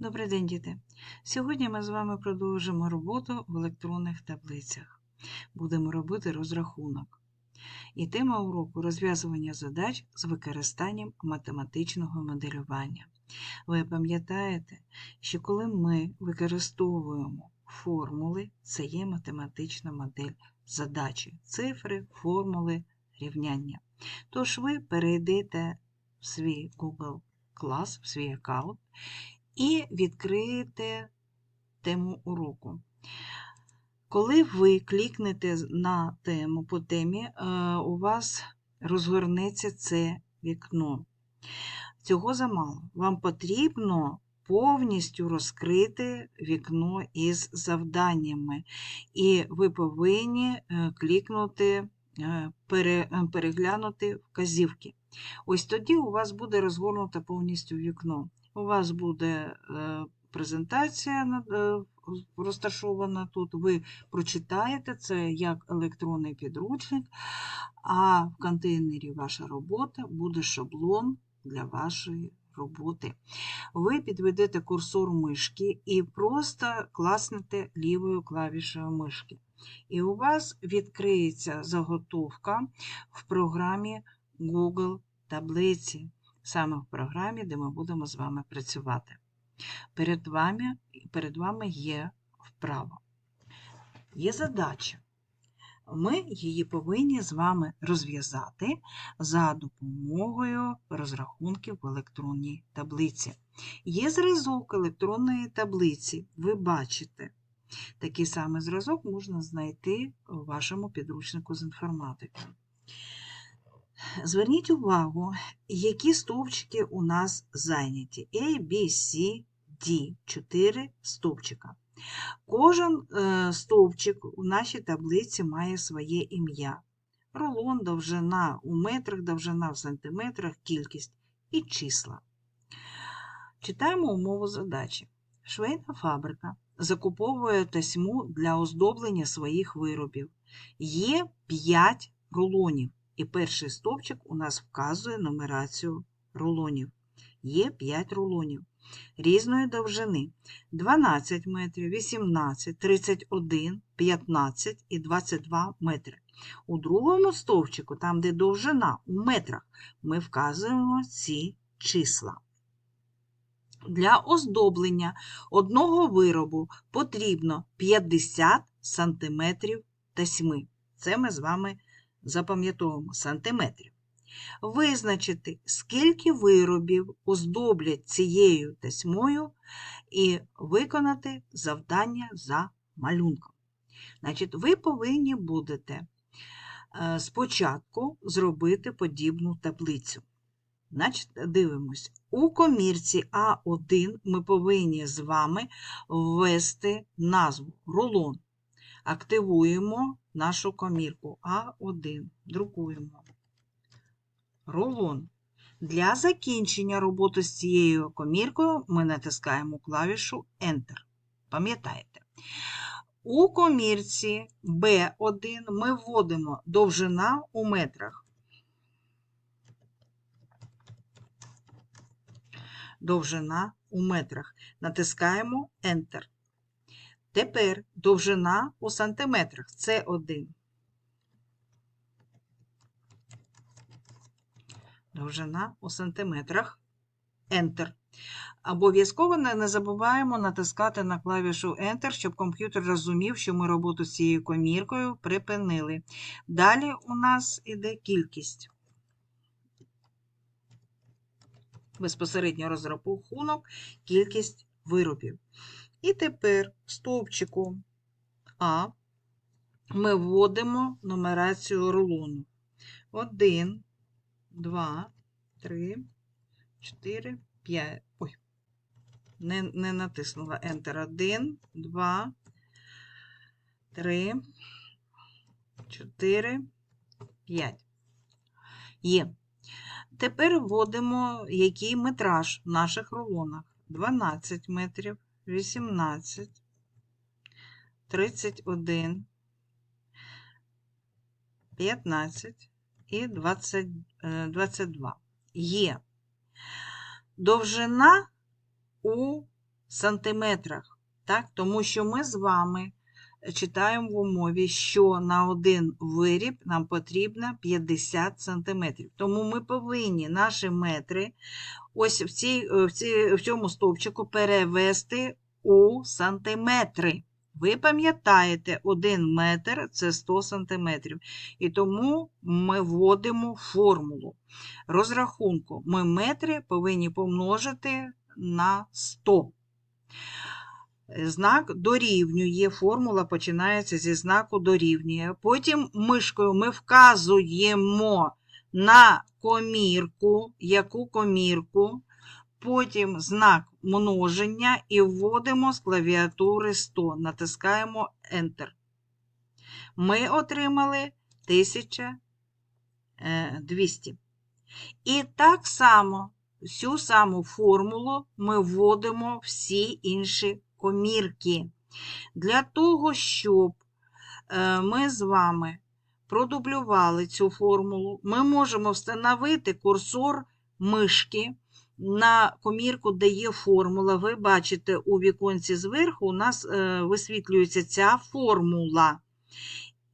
Добрий день, діти! Сьогодні ми з вами продовжимо роботу в електронних таблицях. Будемо робити розрахунок. І тема уроку розв'язування задач з використанням математичного моделювання. Ви пам'ятаєте, що коли ми використовуємо формули, це є математична модель задачі, цифри, формули, рівняння. Тож ви перейдете в свій Google клас, в свій аккаунт і відкриєте тему уроку. Коли ви клікнете на тему по темі, е, у вас розгорнеться це вікно. Цього замало. Вам потрібно повністю розкрити вікно із завданнями, і ви повинні е, клікнути, е, переглянути вказівки. Ось тоді у вас буде розгорнуто повністю вікно. У вас буде е, презентація е, розташована тут. Ви прочитаєте це як електронний підручник, а в контейнері ваша робота буде шаблон для вашої роботи. Ви підведете курсор мишки і просто класнете лівою клавішею мишки. І у вас відкриється заготовка в програмі Google таблиці, саме в програмі, де ми будемо з вами працювати. Перед вами, перед вами є вправа. Є задача. Ми її повинні з вами розв'язати за допомогою розрахунків в електронній таблиці. Є зразок електронної таблиці, ви бачите. Такий самий зразок можна знайти у вашому підручнику з інформатики. Зверніть увагу, які стовпчики у нас зайняті. A, B, C, D. Чотири стовпчика. Кожен е, стовпчик у нашій таблиці має своє ім'я. Рулон, довжина у метрах, довжина в сантиметрах, кількість і числа. Читаємо умову задачі. Швейна фабрика закуповує тасьму для оздоблення своїх виробів. Є 5 рулонів, і перший стовпчик у нас вказує нумерацію рулонів. Є 5 рулонів різної довжини 12 метрів, 18, 31, 15 і 22 метри. У другому стовпчику, там де довжина у метрах, ми вказуємо ці числа. Для оздоблення одного виробу потрібно 50 см тасьми. Це ми з вами запам'ятовуємо сантиметрів. Визначити, скільки виробів оздоблять цією тасьмою і виконати завдання за малюнком. Значить, ви повинні будете е, спочатку зробити подібну таблицю. Значить, дивимось. У комірці А1 ми повинні з вами ввести назву рулон. Активуємо нашу комірку А1. Друкуємо. Рулон. Для закінчення роботи з цією коміркою ми натискаємо клавішу Enter. Пам'ятаєте? У комірці B1 ми вводимо довжина у метрах. Довжина у метрах. Натискаємо Enter. Тепер довжина у сантиметрах. Це 1. Довжина у сантиметрах. Enter. Обов'язково не забуваємо натискати на клавішу Enter, щоб комп'ютер розумів, що ми роботу з цією коміркою припинили. Далі у нас іде кількість. Безпосередньо розрахунок, кількість виробів. І тепер в стовпчику А ми вводимо нумерацію рулону. 1, 2, 3, 4, 5. Ой, не, не натиснула Enter. 1, 2, 3, 4, 5. Є. Тепер вводимо, який метраж в наших рулонах. 12 метрів, 18, 31, 15 і 20, е, 22. Є довжина у сантиметрах. Так? Тому що ми з вами читаємо в умові, що на один виріб нам потрібно 50 сантиметрів. Тому ми повинні наші метри ось в, цій, е, в, цій, в цьому стовпчику перевести у сантиметри. Ви пам'ятаєте, 1 метр це 100 сантиметрів. І тому ми вводимо формулу розрахунку. Ми метри повинні помножити на 100. Знак дорівнює, формула починається зі знаку дорівнює. Потім мишкою ми вказуємо на комірку, яку комірку, потім знак множення і вводимо з клавіатури 100. Натискаємо Enter. Ми отримали 1200. І так само всю саму формулу ми вводимо всі інші комірки. Для того, щоб е, ми з вами продублювали цю формулу, ми можемо встановити курсор мишки на комірку, де є формула. Ви бачите, у віконці зверху у нас е, висвітлюється ця формула.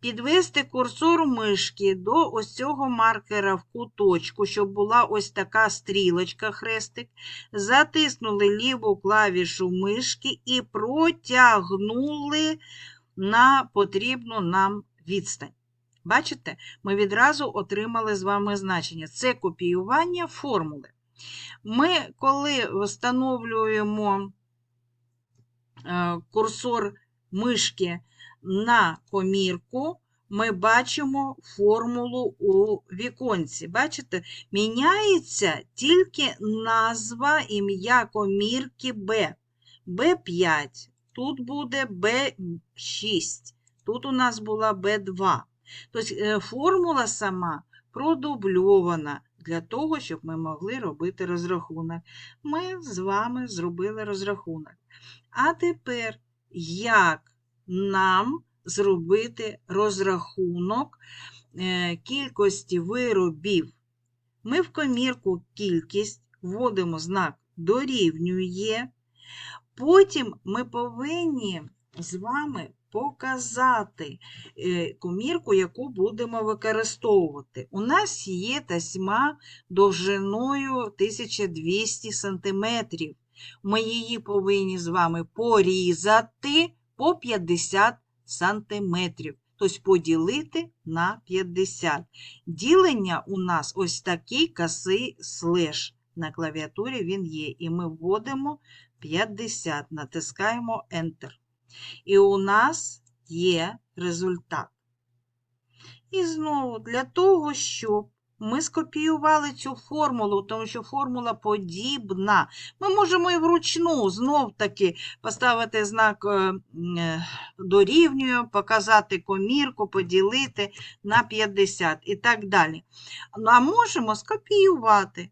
Підвести курсор мишки до ось цього маркера в куточку, щоб була ось така стрілочка, хрестик. Затиснули ліву клавішу мишки і протягнули на потрібну нам відстань. Бачите, ми відразу отримали з вами значення. Це копіювання формули. Ми, коли встановлюємо е, курсор мишки на комірку, ми бачимо формулу у віконці. Бачите, міняється тільки назва ім'я комірки B. B5, тут буде B6, тут у нас була B2. Тобто е, формула сама продубльована для того, щоб ми могли робити розрахунок. Ми з вами зробили розрахунок. А тепер, як нам зробити розрахунок е, кількості виробів? Ми в комірку кількість вводимо знак дорівнює. Потім ми повинні з вами показати е, комірку, яку будемо використовувати. У нас є тасьма довжиною 1200 см. Ми її повинні з вами порізати по 50 см. Тобто поділити на 50. Ділення у нас ось такий косий слеш. На клавіатурі він є. І ми вводимо 50, натискаємо Enter. І у нас є результат. І знову для того, щоб ми скопіювали цю формулу, тому що формула подібна. Ми можемо і вручну знов-таки поставити знак е, е, дорівнює, показати комірку, поділити на 50 і так далі. Ну, А можемо скопіювати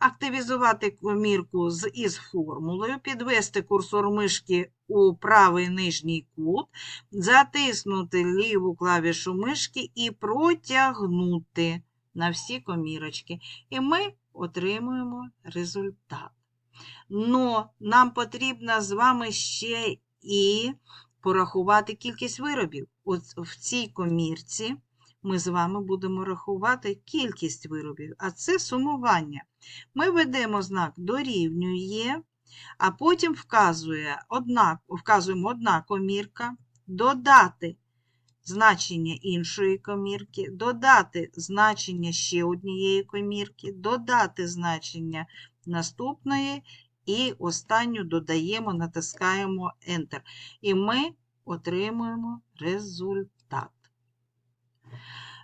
активізувати комірку з із формулою, підвести курсор мишки у правий нижній кут, затиснути ліву клавішу мишки і протягнути на всі комірочки. І ми отримуємо результат. Но нам потрібно з вами ще і порахувати кількість виробів. От в цій комірці ми з вами будемо рахувати кількість виробів, а це сумування. Ми ведемо знак дорівнює, а потім вказує одна, вказуємо одна комірка, додати значення іншої комірки, додати значення ще однієї комірки, додати значення наступної, і останню додаємо, натискаємо Enter. І ми отримуємо результат.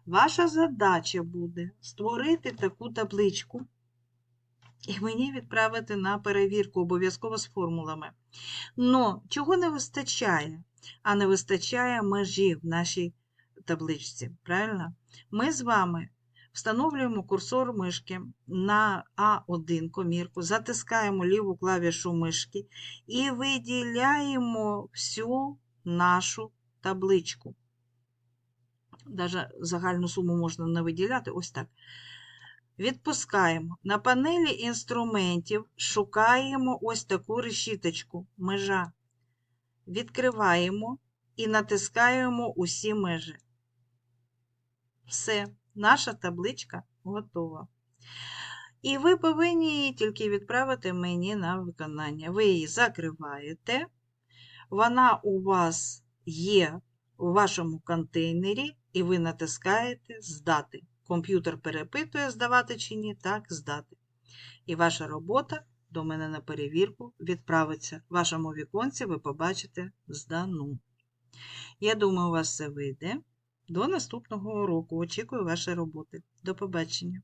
Ваша задача буде створити таку табличку і мені відправити на перевірку обов'язково з формулами. Но чого не вистачає? А не вистачає межі в нашій табличці. Правильно? Ми з вами встановлюємо курсор мишки на А1 комірку, затискаємо ліву клавішу мишки і виділяємо всю нашу табличку. Даже загальну суму можна не виділяти, ось так. Відпускаємо. На панелі інструментів шукаємо ось таку решіточку межа. Відкриваємо і натискаємо усі межі. Все, наша табличка готова. І ви повинні її тільки відправити мені на виконання. Ви її закриваєте. Вона у вас є у вашому контейнері, і ви натискаєте Здати. Комп'ютер перепитує, здавати чи ні, так, здати. І ваша робота до мене на перевірку відправиться. В вашому віконці ви побачите здану. Я думаю, у вас все вийде. До наступного уроку. Очікую вашої роботи. До побачення.